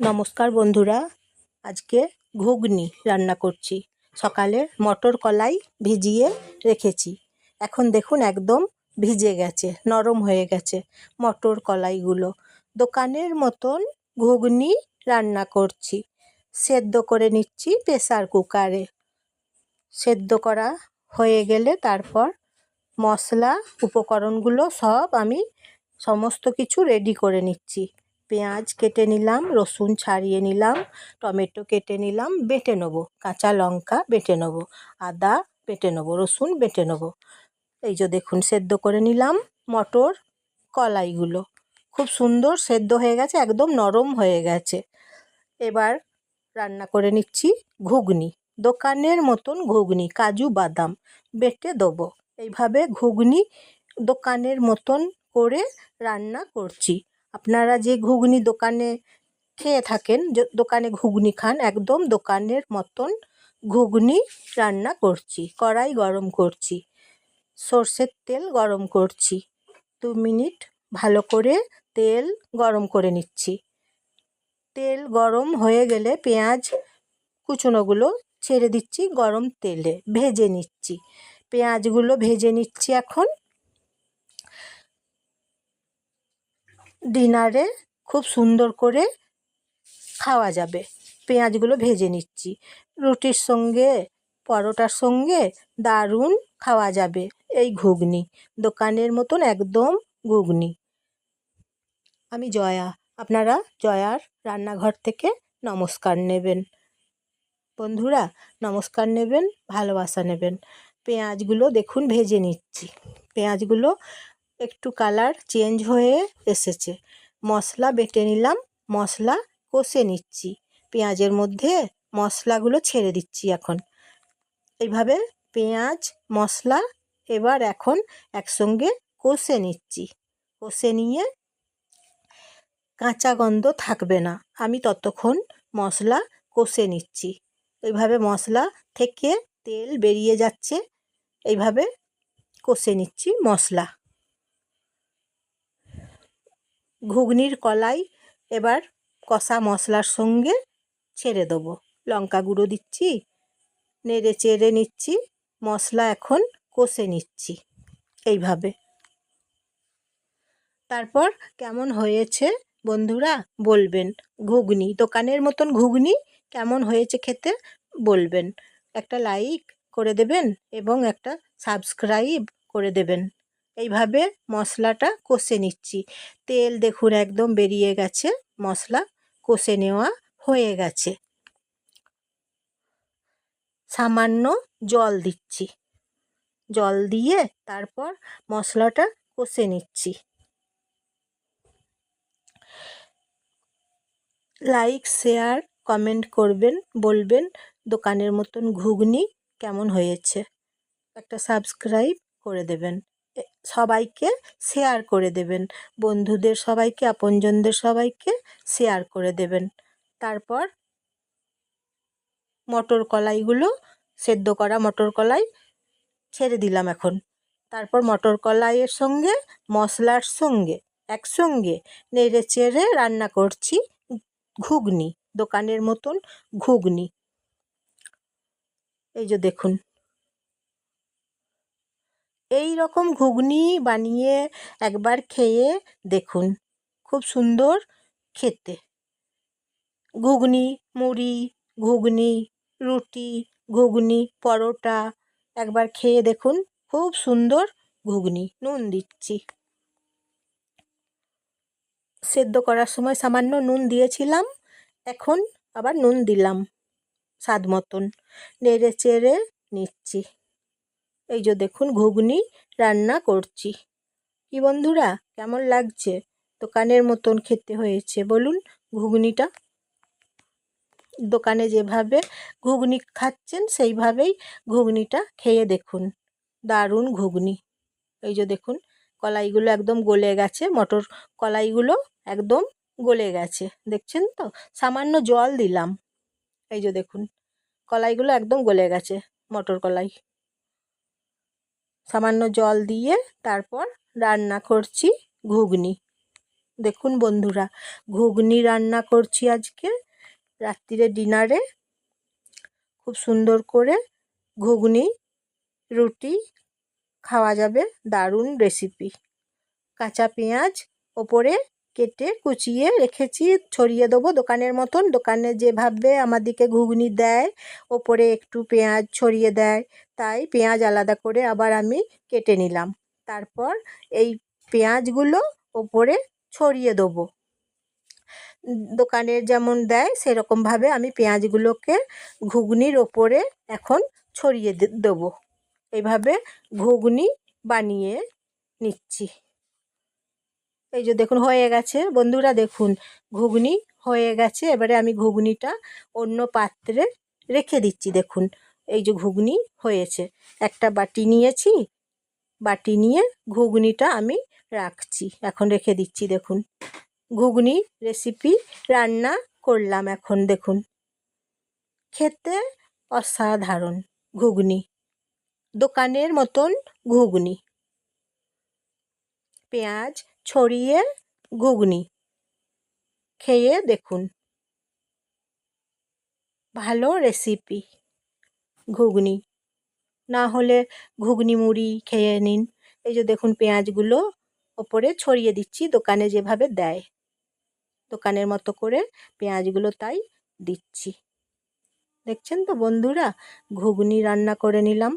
নমস্কার বন্ধুরা, আজকে ঘুগনি রান্না করছি। সকালে মটর কলাই ভিজিয়ে রেখেছি। এখন দেখুন একদম ভিজে গেছে, নরম হয়ে গেছে মটর কলাইগুলো। দোকানের মতন ঘুগনি রান্না করছি। সেদ্ধ করে নিচ্ছি প্রেসার কুকারে। সেদ্ধ করা হয়ে গেলে তারপর মশলা, উপকরণগুলো সব আমি সমস্ত কিছু রেডি করে নিচ্ছি। পেঁয়াজ কেটে নিলাম, রসুন ছাড়িয়ে নিলাম, টমেটো কেটে নিলাম, বেটে নেব। কাঁচা লঙ্কা বেটে নেব, আদা বেটে নেব, রসুন বেটে নেব। এই যে দেখুন, সেদ্ধ করে নিলাম মটর কলাইগুলো। খুব সুন্দর সেদ্ধ হয়ে গেছে, একদম নরম হয়ে গেছে। এবার রান্না করে নিচ্ছি ঘুগনি। দোকানের মতন ঘুগনি, কাজু বাদাম বেটে দেবো। এইভাবে ঘুগনি দোকানের মতন করে রান্না করছি। আপনারা যে ঘুগনি দোকানে খেয়ে থাকেন দোকানে ঘুগনি খান, একদম দোকানের মতন ঘুগনি রান্না করছি, কড়াই গরম করছি, সর্ষের তেল গরম করছি, দু মিনিট ভালো করে তেল গরম করে নিচ্ছি। তেল গরম হয়ে গেলে পেঁয়াজ কুচনোগুলো ছেড়ে দিচ্ছি, গরম তেলে ভেজে নিচ্ছি। পেঁয়াজগুলো ভেজে নিচ্ছি এখন। ডিনারে খুব সুন্দর করে খাওয়া যাবে। পেঁয়াজগুলো ভেজে নিচ্ছি। রুটির সঙ্গে, পরোটার সঙ্গে দারুণ খাওয়া যাবে এই ঘুগনি। দোকানের মতন একদম ঘুগনি। আমি জয়া। আপনারা জয়ার রান্নাঘর থেকে নমস্কার নেবেন। বন্ধুরা, নমস্কার নেবেন, ভালোবাসা নেবেন। পেঁয়াজগুলো দেখুন ভেজে নিচ্ছি। পেঁয়াজগুলো একটু কালার চেঞ্জ হয়ে এসেছে। মশলা বেটে নিলাম, মশলা কষে নিচ্ছি। পেঁয়াজের মধ্যে মশলাগুলো ছেড়ে দিচ্ছি এখন। এইভাবে পেঁয়াজ, মশলা এবার এখন একসঙ্গে কষে নিচ্ছি। কষে নিয়ে কাঁচা গন্ধ থাকবে না। আমি ততক্ষণ মশলা কষে নিচ্ছি। এইভাবে মশলা থেকে তেল বেরিয়ে যাচ্ছে। এইভাবে কষে নিচ্ছি মশলা। ঘুগনির কলাই, এবার কষা মশলার সঙ্গে ছেড়ে দেবো। লঙ্কা গুঁড়ো দিচ্ছি, নেড়ে চেড়ে নিচ্ছি, মশলা এখন কষে নিচ্ছি এইভাবে। তারপর কেমন হয়েছে বন্ধুরা বলবেন। ঘুগনি, দোকানের মতন ঘুগনি কেমন হয়েছে খেতে বলবেন। একটা লাইক করে দেবেন এবং একটা সাবস্ক্রাইব করে দেবেন। এইভাবে মশলাটা কষে নিচ্ছি। তেল দেখুন একদম বেরিয়ে গেছে, মশলা কষে নেওয়া হয়ে গেছে। সামান্য জল দিচ্ছি। জল দিয়ে তারপর মশলাটা কষে নিচ্ছি। লাইক, শেয়ার, কমেন্ট করবেন, বলবেন দোকানের মতন ঘুগনি কেমন হয়েছে? একটা সাবস্ক্রাইব করে দেবেন। সবাইকে শেয়ার করে দেবেন। বন্ধুদের সবাইকে, আপনজনদের সবাইকে শেয়ার করে দেবেন। তারপর মটর কলাইগুলো, সেদ্ধ করা মটর কলাই ছেড়ে দিলাম এখন। তারপর মটর কলাইয়ের সঙ্গে, মশলার সঙ্গে, একসঙ্গে নেড়ে চেড়ে রান্না করছি ঘুগনি, দোকানের মতন ঘুগনি। এই যে দেখুন। এই রকম ঘুগনি বানিয়ে একবার খেয়ে দেখুন। খুব সুন্দর খেতে। ঘুগনি, মুড়ি, ঘুগনি, রুটি, ঘুগনি, পরোটা একবার খেয়ে দেখুন। খুব সুন্দর ঘুগনি। নুন দিচ্ছি। সেদ্ধ করার সময় সামান্য নুন দিয়েছিলাম। এখন আবার নুন দিলাম। স্বাদ মতন। নেড়ে চেড়ে নিচ্ছি। এই যে দেখুন ঘুগনি রান্না করছি। কি বন্ধুরা, কেমন লাগছে? দোকানের মতন খেতে হয়েছে। বলুন ঘুগনিটা। দোকানে যেভাবে ঘুগনি খাচ্ছেন, সেইভাবেই ঘুগনিটা খেয়ে দেখুন। দারুণ ঘুগনি। এই যে দেখুন, কলাইগুলো একদম গলে গেছে। মটর কলাইগুলো একদম গলে গেছে। দেখছেন তো? সামান্য জল দিলাম। এই যে দেখুন, কলাইগুলো একদম গলে গেছে, মটর কলাই। সামান্য জল দিয়ে তারপর রান্না করছি ঘুগনি। দেখুন বন্ধুরা, ঘুগনি রান্না করছি আজকে। রাত্রিরে ডিনারে খুব সুন্দর করে ঘুগনি, রুটি খাওয়া যাবে, দারুণ রেসিপি কাঁচা পেঁয়াজ, ওপরে কেটে কুচিয়ে রেখেছি, ছড়িয়ে দেবো দোকানের মতন। দোকানে যেভাবে আমাদেরকে ঘুগনি দেয়, ওপরে একটু পেঁয়াজ ছড়িয়ে দেয়, তাই পেঁয়াজ আলাদা করে আবার আমি কেটে নিলাম। তারপর এই পেঁয়াজগুলো ওপরে ছড়িয়ে দেবো। দোকানের যেমন দেয়, সেরকমভাবে আমি পেঁয়াজগুলোকে ঘুগনির ওপরে এখন ছড়িয়ে দেবো। এইভাবে ঘুগনি বানিয়ে নিচ্ছি। এই যে দেখুন, হয়ে গেছে। বন্ধুরা দেখুন, ঘুগনি হয়ে গেছে। এবারে আমি ঘুগনিটা অন্য পাত্রে রেখে দিচ্ছি, দেখুন। এই যে ঘুগনি হয়েছে। একটা বাটি নিয়েছি, বাটি নিয়ে ঘুগনিটা আমি রাখছি। এখন রেখে দিচ্ছি, দেখুন। ঘুগনি রেসিপি রান্না করলাম এখন, দেখুন। খেতে অসাধারণ ঘুগনি। দোকানের মতন ঘুগনি। পেঁয়াজ ছড়িয়ে ঘুগনি। খেয়ে দেখুন। ভালো রেসিপি ঘুগনি। না হলে ঘুগনি মুড়ি খেয়ে নিন। এই যে দেখুন পেঁয়াজগুলো ওপরে ছড়িয়ে দিচ্ছি, দোকানে যেভাবে দেয়। দোকানের মতো করে পেঁয়াজগুলো তাই দিচ্ছি। দেখছেন তো বন্ধুরা? ঘুগনি রান্না করে নিলাম।